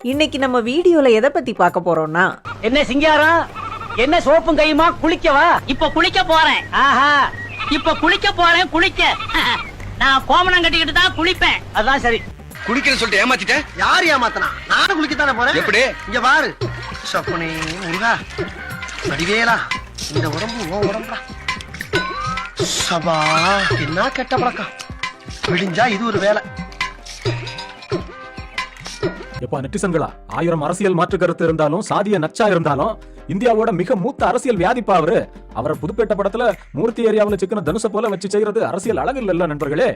இன்னைக்கு நம்ம வீடியோல எதை பத்தி பார்க்க போறோம்னா? என்ன சிங்காரம்? என்ன சோப்பும் கையுமா? குளிக்கவா? இப்ப குளிக்க போறேன். ஆஹா. இப்ப குளிக்க போறேன் குளிக்க. நான் கோமணம் கட்டிக்கிட்டு தான் குளிப்பேன். அதான் சரி. குடிக்கிறேன்னு சொல்லிட்டு ஏமாத்திட்டேன் யார் ஏமாத்தனா? நானும் குளிக்கத்தானே போறேன். எப்படி? இங்க பாரு. சப்பனே முருகா வடிவேலா இந்த உடம்பு ஓ உடம்புடா. சபா என்ன கெட்ட பழக்கம்? விடிஞ்சா இது ஒரு வேலை. எப்பா நெட்டிசன்களா? ஆயிரம் அரசியல் மாற்று கருத்து இருந்தாலும் சாதிய நச்சா இருந்தாலும் இந்தியாவோட மிக மூத்த அரசியல் வியாதிப்பா அவரு. அவரை புதுப்பேட்டை படத்துல மூர்த்தி ஏரியாவுல சிக்கன தனுச போல வச்சு செய்யறது அரசியல் அழகு இல்ல நண்பர்களே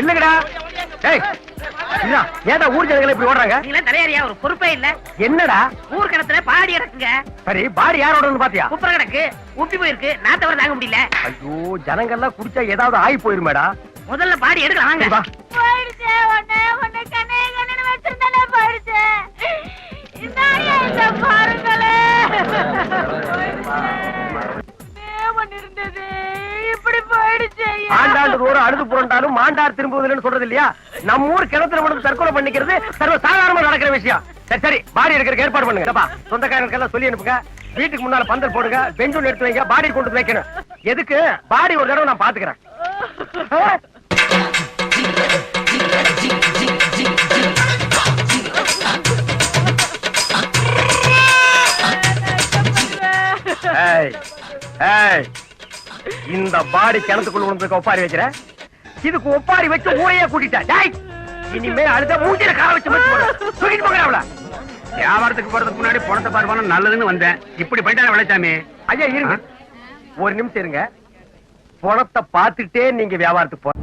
இல்லங்கடா ஏடா ஊர் ஜனங்களை இப்படி ஓடுறாங்க? நீங்களே தலையாரியா? ஒரு பொறுப்பே இல்ல. என்னடா? ஊர் கிணத்துல பாடி இறக்குங்க. சரி பாடி யாரோடன்னு பாத்தியா? குப்புற கிடக்கு. உப்பி போயிருக்கு. நாத்த வர தாங்க முடியல. ஐயோ ஜனங்கள்லாம் குடிச்சா ஏதாவது ஆகி போயிருமேடா. முதல்ல பாடி எடுக்கலாம் வாங்க. வா. போயிடுச்சே உன்னை உன்னை கண்ணே கண்ணு வச்சிருந்தானே போயிடுச்சே. இந்தாயா இந்த பாருங்களே. இருந்தது இப்படி போயிடுச்சு ஆண்டாண்டு தூரம் அழுது புரண்டாலும் மாண்டார் திரும்புவதில்லைன்னு சொல்றது இல்லையா? நம்ம ஊர் கிணத்துல மட்டும் தற்கொலை பண்ணிக்கிறது சர்வ சாதாரணமா நடக்கிற விஷயம். சரி சரி பாடி எடுக்கிறதுக்கு ஏற்பாடு பண்ணுங்க. ஏப்பா, சொந்தக்காரங்களுக்கெல்லாம் சொல்லி அனுப்புங்க. வீட்டுக்கு முன்னால பந்தல் போடுங்க பெஞ்ச் எடுத்து வைங்க பாடி கொண்டு வைக்கணும். எதுக்கு? பாடி ஒரு தடவை நான் பாத்துக்கிறேன். இந்த பாடி கிணத்துக்குள்ள விழுந்துக்க ஒப்பாரி வைக்கிற? இதுக்கு ஒப்பாரி வச்சு ஊரையே கூட்டிட்டா. இனிமே அழுத மூஞ்சில கால வச்சு தூக்கிட்டு போங்க அவள. வியாபாரத்துக்கு போறதுக்கு முன்னாடி பணத்தை பார்ப்பான நல்லதுன்னு வந்தேன். இப்படி பண்ணிட்டான விளைச்சாமி? ஐயா இருங்க. ஒரு நிமிஷம் இருங்க. பணத்தை பார்த்துட்டே நீங்க வியாபாரத்துக்கு போ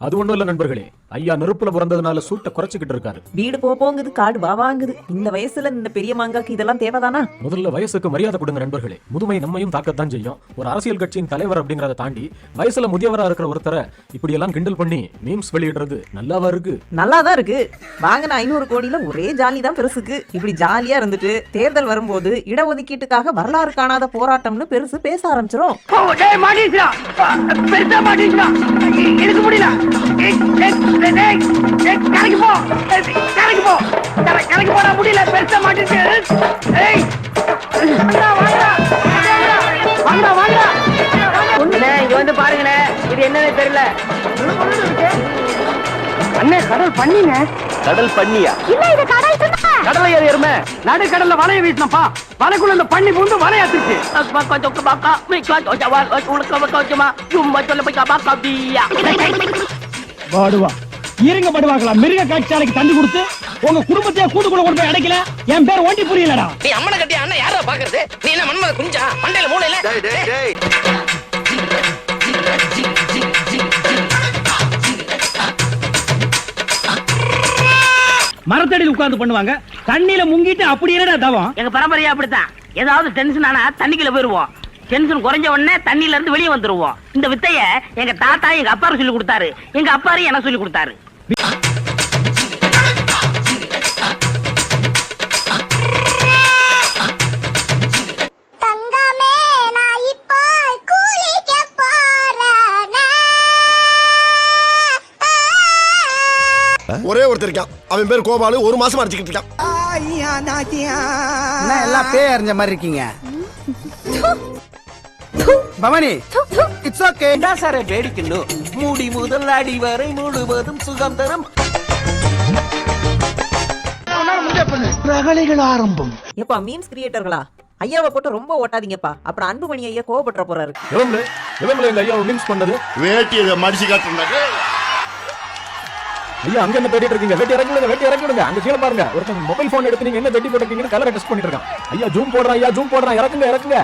அது ஒண்ணும் இல்ல நண்பர்களே. ஐயா நெருப்புல பிறந்ததுனால சூட்டை குறைச்சிக்கிட்டு இருக்காரு. வீடு போ போங்குது காடு வா வாங்குது. இந்த வயசுல இந்த பெரிய மாங்காக்கு இதெல்லாம் தேவைதானா? முதல்ல வயசுக்கு மரியாதை கொடுங்க நண்பர்களே. முதுமை நம்மையும் தாக்கத்தான் செய்யும். ஒரு அரசியல் கட்சியின் தலைவர் அப்படிங்கறத தாண்டி வயசுல முதியவரா இருக்கிற ஒருத்தரை இப்படி எல்லாம் கிண்டல் பண்ணி மீம்ஸ் வெளியிடுறது நல்லாவா இருக்கு? நல்லா தான் இருக்கு. வாங்கின ஐநூறு கோடியில ஒரே ஜாலி தான் பெருசுக்கு. இப்படி ஜாலியா இருந்துட்டு தேர்தல் வரும்போது இடஒதுக்கீட்டுக்காக வரலாறு காணாத போராட்டம்னு பெருசு பேச ஆரம்பிச்சிரும். கரைக்கு போ. கரைக்கு போ. கரை- கரைக்கு போடா, முடியல. பெருசா. அண்ணே இங்க வந்து பாருங்கண்ணே இது என்னன்னு தெரியல அண்ணே கடல் பண்ணிங்க கடல் பண்ணியா இல்ல இது கடல் கடலை ஏறி எருமை நடுக்கடல்ல வலைய வீசினப்பா வலைக்குள்ள இந்த பண்ணி பூந்து வலையாத்துருச்சு பாடுவா இருங்க படுவாங்களா மிருக காட்சியாலைக்கு தண்ணி கொடுத்து உங்க குடும்பத்தையே கூட்டுக்குள்ள கொண்டு போய் அடைக்கல. என் பேர் ஒண்டி புரியலடா. நீ அம்மனை கட்டி அண்ணன் யாரா பாக்குறது? நீ என்ன மன்மத குஞ்சா மண்டையில மூளையில டேய் டேய் டேய். மரத்தடியில் உட்கார்ந்து பண்ணுவாங்க. தண்ணியில முங்கிட்டு அப்படி என்னடா தவம். எங்க பரம்பரையா அப்படித்தான். ஏதாவது டென்ஷன் ஆனா தண்ணிக்குள்ள போயிருவோம். டென்ஷன் குறைஞ்ச உடனே தண்ணியில இருந்து வெளியே வந்துருவோம். இந்த வித்தைய எங்க தாத்தா எங்க அப்பாரு சொல்லி கொடுத்தாரு. எங்க அப்பாரு எனக்கு சொல்லி கொடுத்தாரு. தங்கமே நான் இப்போ குளிக்க போறேனே. ஒரே ஒருத்தர் இருக்கான். அவன் பேர் கோபாலு. ஒரு மாசம் அடிச்சுக்கிட்டு இருக்கான். என்ன எல்லாம் பேய் அறிஞ்ச மாதிரி இருக்கீங்க? பவானி. இட்ஸ் ஓகே சாரே வேடிக்கணும் மூடி முதல் அடி வரை முழுவதும் சுகம் தரும். ரகளைகள் ஆரம்பம். எப்பா மீம்ஸ் கிரியேட்டர்களா ஐயாவை போட்டு ரொம்ப ஓட்டாதீங்கப்பா. அப்புறம் அன்புமணி ஐயா கோவப்பட்டுற போறாரு. எவங்களே எவங்களே எங்க ஐயா மீம்ஸ் பண்ணது. வேட்டியை மடிச்சு காட்டுறாங்க ஐயா அங்க என்ன தேடிட்டு இருக்கீங்க? வெட்டி இறக்கிடுங்க வெட்டி இறக்கிடுங்க அங்க கீழே பாருங்க. ஒருத்தன் மொபைல் போன் எடுத்து நீங்க என்ன வெட்டி போட்டுருக்கீங்கன்னு கலரை டெஸ்ட் பண்ணிட்டு இருக்கான். ஐயா ஜூம் போடுறான் ஐயா ஜூம் போடுறான். இறக்குங்க இறக்குங்க.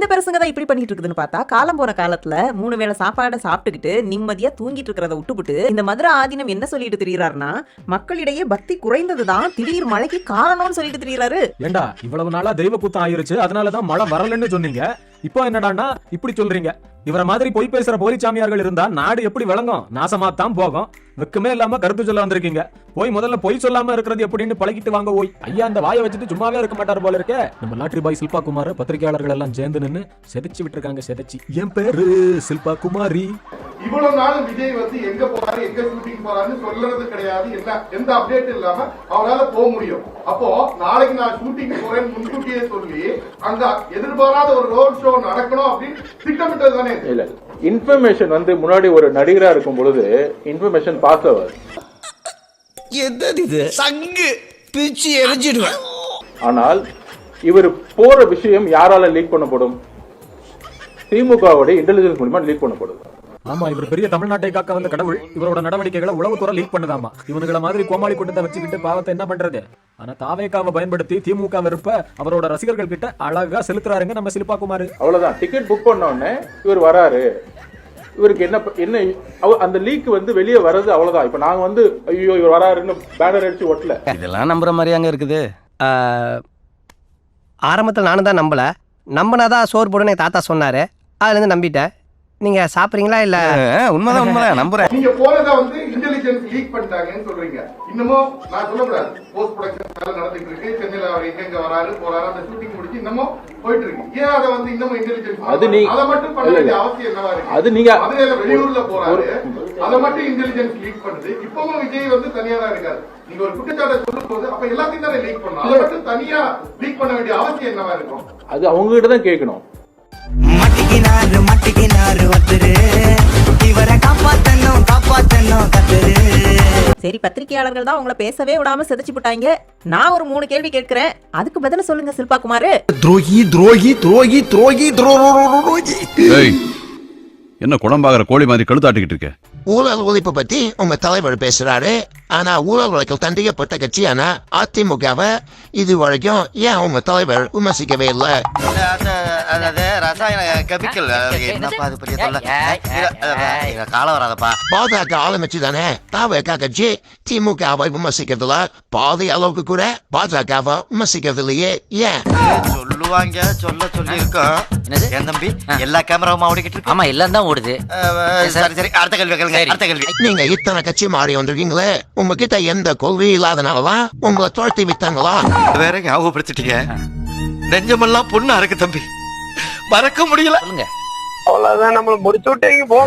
இந்த பெருசுங்க தான் இப்படி பண்ணிட்டு இருக்குதுன்னு பார்த்தா காலம் போன காலத்துல மூணு வேளை சாப்பாடை சாப்பிட்டுக்கிட்டு நிம்மதியா தூங்கிட்டு இருக்கிறத விட்டுப்புட்டு இந்த மதுரை ஆதீனம் என்ன சொல்லிட்டு திரியறாருன்னா மக்களிடையே பக்தி குறைந்ததுதான் திடீர் மழைக்கு காரணம்னு சொல்லிட்டு திரியறாரு. ஏண்டா இவ்வளவு நாளா தெய்வ குத்தம் ஆயிருச்சு அதனாலதான் மழை வரலன்னு சொன்னீங்க? இப்போ என்னடான்னா இப்படி சொல்றீங்க. இவர மாதிரி பொய் பேசுற போலி சாமியார்கள் இருந்தா நாடு எப்படி விளங்கும்? நாசமா தான் போகும். வெக்கமே இல்லாம கருத்து சொல்ல வந்திருக்கீங்க. போய் முதல்ல பொய் சொல்லாம இருக்கிறது எப்படின்னு பழகிட்டு வாங்க போய் ஐயா அந்த வாயை வச்சுட்டு சும்மாவே இருக்க மாட்டார் போல இருக்கே. நம்ம லாட்ரி பாய் சில்பா குமார் பத்திரிகையாளர்கள் எல்லாம் சேர்ந்து நின்று செதைச்சு விட்டுருக்காங்க செதைச்சு. என் பேரு சில்பா குமாரி இவ்வளவு நாள் விஜய் வந்து எங்க போறாரு எங்க ஷூட்டிங் போறாருன்னு சொல்றது கிடையாது. என்ன எந்த அப்டேட் இல்லாம அவரால போக முடியும். அப்போ நாளைக்கு நான் ஷூட்டிங் போறேன்னு முன்கூட்டியே சொல்லி அங்க எதிர்பாராத ஒரு ரோட் ஷோ நடக்கணும் அப்படின்னு திட்டமிட்டது தானே? இல்ல இன்ஃபர்மேஷன் வந்து முன்னாடி ஒரு நடிகரா இருக்கும் பொழுது இன்ஃபர்மேஷன் பாஸ் ஆகாது. என்னது இது? சங்கு! பிச்சு எரிஞ்சிடுவேன். ஆனால் இவர் போற விஷயம் யாரால லீக் பண்ணப்படும்? திமுகவுடைய இன்டெலிஜென்ஸ் மூலியமா லீக் பண்ணப்படும். ஆமா இவர் பெரிய தமிழ்நாட்டை காக்க வந்த கடவுள். இவரோட நடவடிக்கைகளை உளவுத்துறை லீக் பண்ணுதாமா? இவனுங்கள மாதிரி கோமாளி கூட்டத்தை வச்சுக்கிட்டு பாவத்தை என்ன பண்றது? ஆனா தாவேக்காவை பயன்படுத்தி திமுக வெறுப்ப அவரோட ரசிகர்கள் கிட்ட அழகா செலுத்துறாருங்க நம்ம சில்பா குமார் அவ்வளவுதான். டிக்கெட் புக் பண்ண உடனே இவர் வராரு. இவருக்கு என்ன என்ன அவ- அந்த லீக் வந்து வெளியே வர்றது அவ்வளவுதான். இப்ப நாங்க வந்து ஐயோ இவர் வராருன்னு பேனர் அடிச்சு ஒட்டல. இதெல்லாம் நம்புற மாதிரி அங்க இருக்குது. ஆரம்பத்தில் நானும் தான் நம்பல. நம்பினாதான் சோறு போடுன்னு என் தாத்தா சொன்னாரு. அதுல இருந்து நம்பிட்டேன். நீங்க சாப்பிடுறீங்களா இல்ல? உண்மைதான் உண்மைதான். நம்புறேன். நீங்க போனதை வந்து இன்டெலிஜென்ஸ் லீக் பண்ணிட்டாங்கன்னு சொல்றீங்க. இன்னமும் நான் சொல்லக்கூடாது. போஸ்ட் ப்ரொடக்ஷன் வேலை நடந்துட்டு இருக்கு. சென்னையில அவர் எங்க வராரு போறாரு அந்த ஷூட்டிங் முடிச்சு இன்னமும் போயிட்டு இருக்கு. ஏன் அதை வந்து இன்னமும் இன்டெலிஜென்ஸ் அது நீ- அதை மட்டும் பண்ண. வேண்டிய அவசியம் என்னவா இருக்கு? அது நீங்க- மதுரையில வெளியூர்ல போறாரு. அதை மட்டும் இன்டெலிஜென்ஸ் லீக் பண்ணுது. இப்பவும் விஜய் வந்து தனியா தான் இருக்காரு. நீங்க ஒரு குற்றச்சாட்டை சொல்லும் போது அப்ப எல்லாத்தையும் தானே லீக் பண்ணணும்? அதை மட்டும் தனியா லீக் பண்ண வேண்டிய அவசியம் என்னவா இருக்கும்? அது அவங்க கிட்ட தான் கேட்கணும். மட்டிக்கினாரு மட்டிக்கினாரு ஒருத்தரு இவரை காப்பாத்தணும் காப்பாத்தணும் கத்துரு. சரி பத்திரிகையாளர்கள் தான் உங்களை பேசவே விடாம செதைச்சு விட்டாங்க நான் ஒரு மூணு கேள்வி கேட்கிறேன். அதுக்கு பதில சொல்லுங்க சில்பா குமார் துரோகி துரோகி துரோகி துரோகி துரோகி. என்ன குழம்பாகிற கோழி மாதிரி கழுத்தாட்டிக்கிட்டு இருக்க? ஊழல் ஒழிப்பு பத்தி உங்க தலைவர் பேசுறாரு ஆனா ஊழல் வழக்கில் தண்டிக்கப்பட்ட கட்சியான அதிமுகவை இது வரைக்கும் ஏன் உங்க தலைவர் விமர்சிக்கவே இல்லை அதாவது ரசாயன கெமிக்கல் என்னப்பா அது பெரிய தொல்லை காலம் வராதப்பா பாஜக ஆரம்பிச்சு தானே தாவக கட்சி திமுகவை விமர்சிக்கிறதுல பாதி அளவுக்கு கூட பாஜகவை விமர்சிக்கிறது இல்லையே ஏன் சொல்லுவாங்க சொல்ல சொல்லி இருக்கோம் என் தம்பி எல்லா கேமராவும் ஓடிக்கிட்டு இருக்கு ஆமா எல்லாம் தான் ஓடுது சரி சரி அடுத்த கேள்வி கேளுங்க அடுத்த கேள்வி. நீங்க இத்தனை கட்சி மாறி வந்திருக்கீங்களே? உங்ககிட்ட எந்த கொள்கை இல்லாதனாலதான் உங்களை துரத்தி விட்டாங்களா? வேற ஞாபகப்படுத்திட்டீங்க. நெஞ்சமெல்லாம் பொண்ணா இருக்கு தம்பி. மறக்க முடியல. அவ்வளவுதான் நம்மள முடிச்சு விட்டீங்க போ.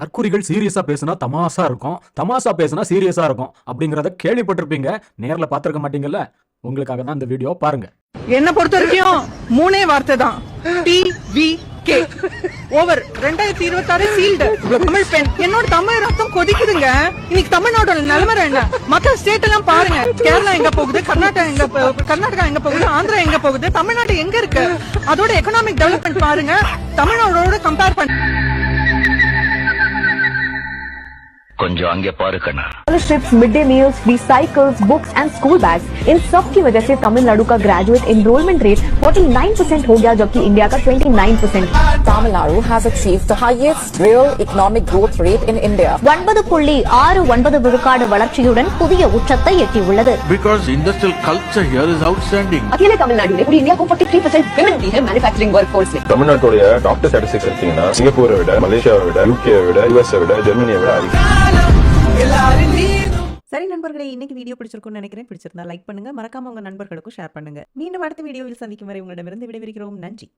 தற்குறிகள் சீரியஸா பேசினா தமாசா இருக்கும். தமாசா பேசினா சீரியஸா இருக்கும். அப்படிங்கறத கேள்விப்பட்டிருப்பீங்க. நேர்ல பாத்திருக்க மாட்டீங்கல்ல? உங்களுக்காக தான் இந்த வீடியோ பாருங்க. என்ன பொறுத்த வரைக்கும் மூணே வார்த்தை தான் டி வி கே ஓவர் ரெண்டாயிரத்தி இருபத்தி ஆறு சீல்டு தமிழ் பெண். என்னோட தமிழ் ரத்தம் கொதிக்குதுங்க. இன்னைக்கு தமிழ்நாட்டோட நிலைமை என்ன? மக்கள் ஸ்டேட் எல்லாம் பாருங்க. கேரளா எங்க போகுது? கர்நாடகா எங்க போ- கர்நாடகா எங்க போகுது? ஆந்திரா எங்க போகுது? தமிழ்நாடு எங்க இருக்கு? அதோட எக்கனாமிக் டெவலப்மெண்ட் பாருங்க. தமிழ்நாடோட கம்பேர் பண்ண கொஞ்சம் அங்கே பாரு கண்ணா. Scholarships mid day meals free cycles books and school bags इन सब की वजह से तमिलनाडु का ग्रेजुएट एनरोलमेंट रेट 49 परसेंट हो गया जबकि इंडिया का 29 percent Tamil has achieved the highest real economic growth rate in India. ஒன்பது புள்ளி ஆறு ஒன்பது விழுக்காடு வளர்ச்சியுடன் புதிய உச்சத்தை எட்டியுள்ளது because industrial culture here is outstanding अकेले तमिलनाडु में पूरी इंडिया को 43 परसेंट women भी है मैन्युफैक्चरिंग वर्कफोर्स में தமிழ்நாட்டுடைய டாக்டர் ஸ்டாட்டிஸ்டிக்ஸ் எடுத்தீங்கன்னா சிங்கப்பூரை விட மலேசியாவை விட யூகே விட யூஎஸ்ஐ விட ஜெர்மனியை விட அதிகம் சரி நண்பர்களே இன்னைக்கு வீடியோ பிடிச்சிருக்கும்னு நினைக்கிறேன். பிடிச்சிருந்தா லைக் பண்ணுங்க. மறக்காம உங்க நண்பர்களுக்கும் ஷேர் பண்ணுங்க. மீண்டும் அடுத்த வீடியோவில் சந்திக்கும் வரை உங்களிடமிருந்து விடைபெறுகிறோம். நன்றி.